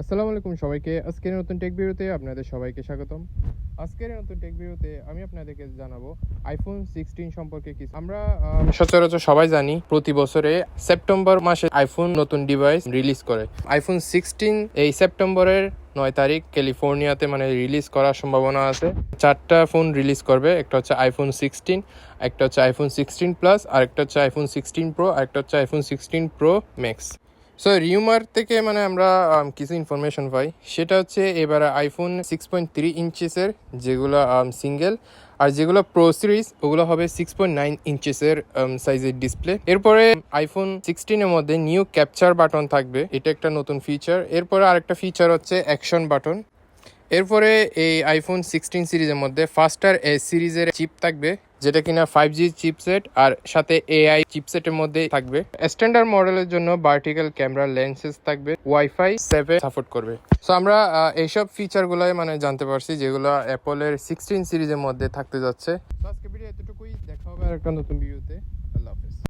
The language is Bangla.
আসসালামু আলাইকুম সবাইকে। আজকের নতুন টেক ভিডিওতে আপনাদের সবাইকে স্বাগতম। আজকের নতুন টেক ভিডিওতে আমি আপনাদেরকে জানাব আইফোন সিক্সটিন সম্পর্কে কিছু। আমরা সচরাচর সবাই জানি, প্রতি বছরে সেপ্টেম্বর মাসে আইফোন নতুন ডিভাইস রিলিজ করে। আইফোন সিক্সটিন এই সেপ্টেম্বরের নয় তারিখ ক্যালিফোর্নিয়াতে মানে রিলিজ করার সম্ভাবনা আছে। চারটা ফোন রিলিজ করবে, একটা হচ্ছে আইফোন সিক্সটিন একটা হচ্ছে আইফোন সিক্সটিন প্লাস আর একটা হচ্ছে আইফোন সিক্সটিন প্রো আর একটা হচ্ছে iPhone sixteen pro max so rumour থেকে মানে আমরা um, কিছু ইনফরমেশন পাই। সেটা হচ্ছে এবার আইফোন সিক্স পয়েন্ট থ্রি ইঞ্চেসের যেগুলো সিঙ্গেল আর যেগুলো প্রো সিরিজ ওগুলো হবে সিক্স পয়েন্ট নাইন ইঞ্চেসের সাইজের ডিসপ্লে এরপরে আইফোন সিক্সটিনের মধ্যে নিউ ক্যাপচার বাটন থাকবে। এটা একটা নতুন ফিচার এরপরে আরেকটা ফিচার হচ্ছে অ্যাকশন বাটন এরপরে এই আইফোন সিক্সটিন সিরিজের মধ্যে ফাস্টার এ সিরিজের চিপ থাকবে, যেটা কিনা ফাইভ জি চিপসেট আর সাথে এআই চিপসেটের মধ্যে থাকবে। স্ট্যান্ডার্ড মডেলের জন্য ভার্টিক্যাল ক্যামেরা লেন্সেস থাকবে ওয়াইফাই সেভে সাপোর্ট করবে। সো আমরা এইসব ফিচারগুলোই মানে জানতে পারছি যেগুলো অ্যাপলের সিক্সটিন সিরিজের মধ্যে থাকতে যাচ্ছে। আজকে ভিডিও এতটুকুই, দেখা হবে আর একটা নতুন ভিডিওতে